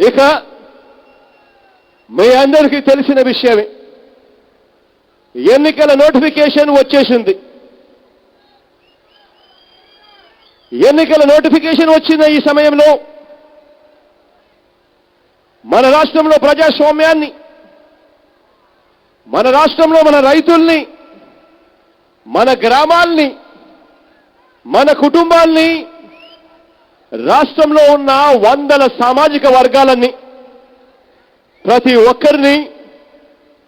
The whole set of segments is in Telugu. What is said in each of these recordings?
ఇక మీ అందరికీ తెలిసిన విషయమే. ఎన్నికల నోటిఫికేషన్ వచ్చేసింది. ఎన్నికల నోటిఫికేషన్ వచ్చిన ఈ సమయంలో మన రాష్ట్రంలో ప్రజాస్వామ్యాన్ని మన రాష్ట్రంలో మన రైతుల్ని మన గ్రామాల్ని మన కుటుంబాల్ని రాష్ట్రంలో ఉన్న వందల సామాజిక వర్గాలన్నీ ప్రతి ఒక్కరిని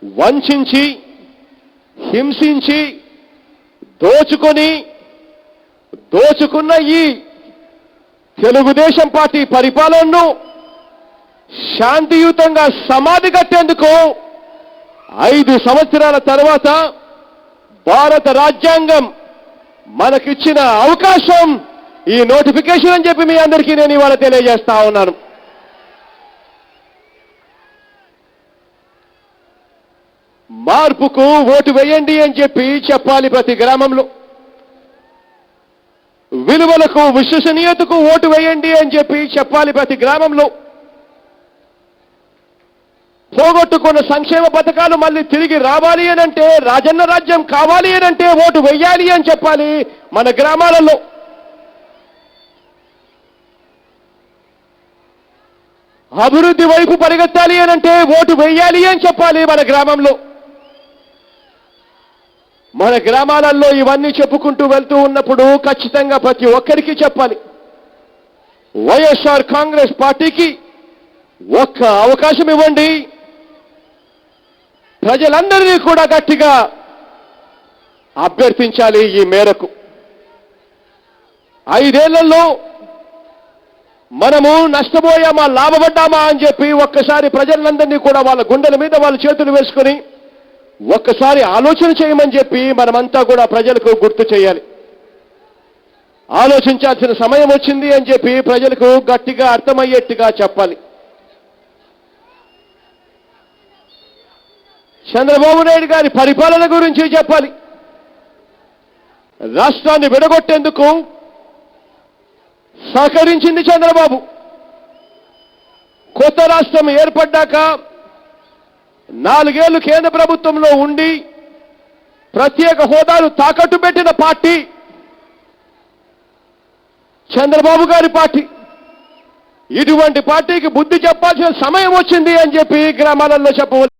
వంచించి హింసించి దోచుకొని దోచుకున్న ఈ తెలుగుదేశం పార్టీ పరిపాలనను శాంతియుతంగా సమాధి కట్టేందుకు ఐదు సంవత్సరాల తర్వాత భారత రాజ్యాంగం మనకిచ్చిన అవకాశం ఈ నోటిఫికేషన్ అని చెప్పి మీ అందరికీ నేను ఇవాళ తెలియజేస్తా ఉన్నాను. మార్పుకు ఓటు వేయండి అని చెప్పి చెప్పాలి ప్రతి గ్రామంలో. విలువలకు విశ్వసనీయతకు ఓటు వేయండి అని చెప్పి చెప్పాలి ప్రతి గ్రామంలో. పోగొట్టుకున్న సంక్షేమ పథకాలు మళ్ళీ తిరిగి రావాలి అని అంటే రాజన్న రాజ్యం కావాలి అని అంటే ఓటు వెయ్యాలి అని చెప్పాలి మన గ్రామాలలో. అభివృద్ధి వైపు పరిగెత్తాలి అని అంటే ఓటు వేయాలి అని చెప్పాలి మన గ్రామంలో. మన గ్రామాలలో ఇవన్నీ చెప్పుకుంటూ వెళ్తూ ఉన్నప్పుడు ఖచ్చితంగా ప్రతి ఒక్కరికి చెప్పాలి. వైఎస్ఆర్ కాంగ్రెస్ పార్టీకి ఒక్క అవకాశం ఇవ్వండి. ప్రజలందరినీ కూడా గట్టిగా అభ్యర్థించాలి ఈ మేరకు. ఐదేళ్ళలో మనము నష్టపోయామా లాభపడ్డామా అని చెప్పి ఒక్కసారి ప్రజలందరినీ కూడా వాళ్ళ గుండెల మీద వాళ్ళ చేతులు వేసుకొని ఒక్కసారి ఆలోచన చేయమని చెప్పి మనమంతా కూడా ప్రజలకు గుర్తు చేయాలి. ఆలోచించాల్సిన సమయం వచ్చింది అని చెప్పి ప్రజలకు గట్టిగా అర్థమయ్యేట్టుగా చెప్పాలి. చంద్రబాబు నాయుడు గారి పరిపాలన గురించి చెప్పాలి. రాష్ట్రాన్ని విడగొట్టేందుకు సహకరించింది చంద్రబాబు. కొత్త రాష్ట్రం ఏర్పడ్డాక నాలుగేళ్ళు కేంద్ర ప్రభుత్వంలో ఉండి ప్రత్యేక హోదాను తాకట్టు పెట్టిన పార్టీ చంద్రబాబు గారి పార్టీ. ఇటువంటి పార్టీకి బుద్ధి చెప్పాల్సిన సమయం వచ్చింది అని చెప్పి గ్రామాలలో చెప్పవచ్చు